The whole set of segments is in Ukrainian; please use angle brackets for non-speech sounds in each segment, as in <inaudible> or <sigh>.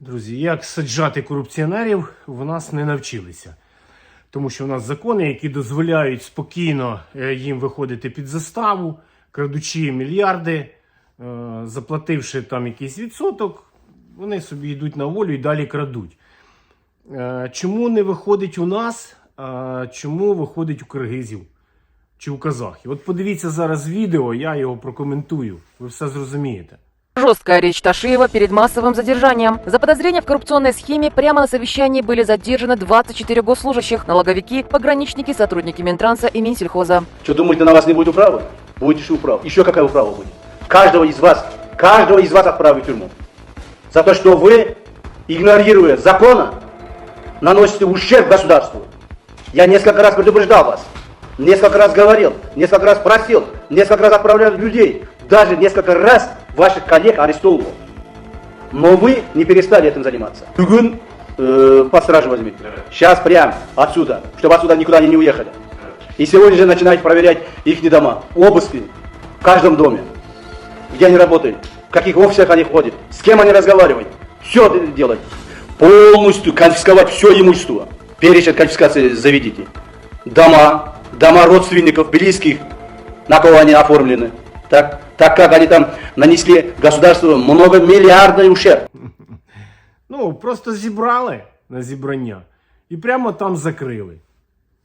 Друзі, як саджати корупціонерів, в нас не навчилися. Тому що в нас закони, які дозволяють спокійно е, їм виходити під заставу, крадучи мільярди, е, заплативши там якийсь відсоток, вони собі йдуть на волю і далі крадуть. Е, Чому не виходить у нас, чому виходить у киргизів чи у казахів? От подивіться зараз відео, я його прокоментую. Ви все зрозумієте. Жесткая речь Ташиева перед массовым задержанием. За подозрение в коррупционной схеме прямо на совещании были задержаны 24 госслужащих, налоговики, пограничники, сотрудники Минтранса и Минсельхоза. Что думаете, на вас не будет управы? Будете же управа. Еще какая управа будет? Каждого из вас, каждого из вас отправят в тюрьму. За то, что вы, игнорируя закона, наносите ущерб государству. Я несколько раз предупреждал вас. Несколько раз говорил, несколько раз просил, несколько раз отправлял людей. Даже несколько раз ваших коллег арестовывал. Но вы не перестали этим заниматься. Бүгін э, под стражу возьмите. Сейчас прям отсюда, чтобы отсюда никуда они не уехали. И сегодня же начинаете проверять их дома. Обыски в каждом доме. Где они работают, в каких офисах они ходят, с кем они разговаривают. Все делать. Полностью конфисковать все имущество. Перечень конфискации заведите. Дома, дома родственников, близких, на кого они оформлены. Так, так как они там нанесли государству многомиллиардный ущерб. <laughs> Ну, просто зібрали на зібрання і прямо там закрили.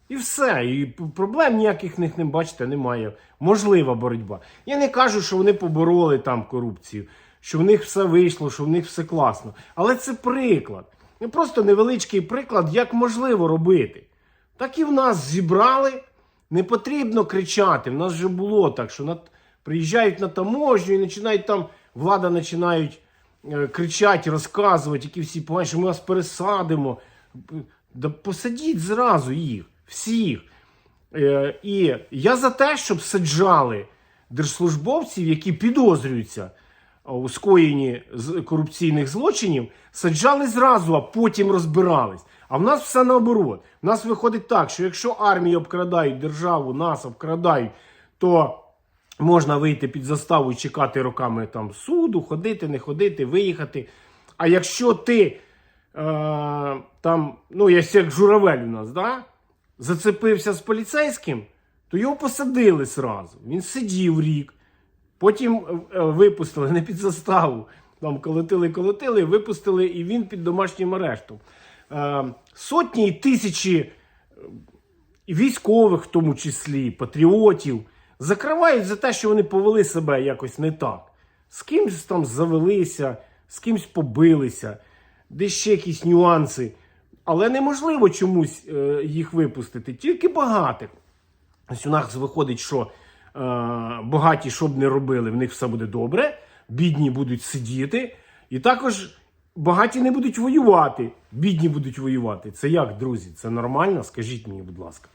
І все. І проблем ніяких них не бачите, немає. Можлива боротьба. Я не кажу, що вони побороли там корупцію, що в них все вийшло, що в них все класно. Але це приклад. Ну, Просто невеличкий приклад, як можливо робити. Так і в нас зібрали. Не потрібно кричати. В нас вже було так, що над... приїжджають на таможню і починають там, влада починають е, кричати, розказувати, які всі погані, що ми вас пересадимо. Да посадіть зразу їх, всіх. Е, і я за те, щоб саджали держслужбовців, які підозрюються у скоєнні корупційних злочинів, саджали зразу, а потім розбирались. А в нас все наоборот. В нас виходить так, що якщо армії обкрадають державу, нас обкрадають, то можна вийти під заставу і чекати роками там суду, ходити, не ходити, виїхати. А якщо ти е, там, ну, як журавель у нас, да? зацепився з поліцейським, то його посадили зразу. Він сидів рік. Потім е, е, випустили не під заставу. Там колотили, колотили, випустили, і він під домашнім арештом. Е, сотні і тисячі військових, в тому числі, патріотів, закривають за те, що вони повели себе якось не так. З кимось там завелися, з кимось побилися, десь ще якісь нюанси. Але неможливо чомусь е, їх випустити, тільки багатих. Ось у нас виходить, що е, багаті, що б не робили, в них все буде добре, бідні будуть сидіти, і також багаті не будуть воювати, бідні будуть воювати. Це як, друзі? Це нормально? Скажіть мені, будь ласка.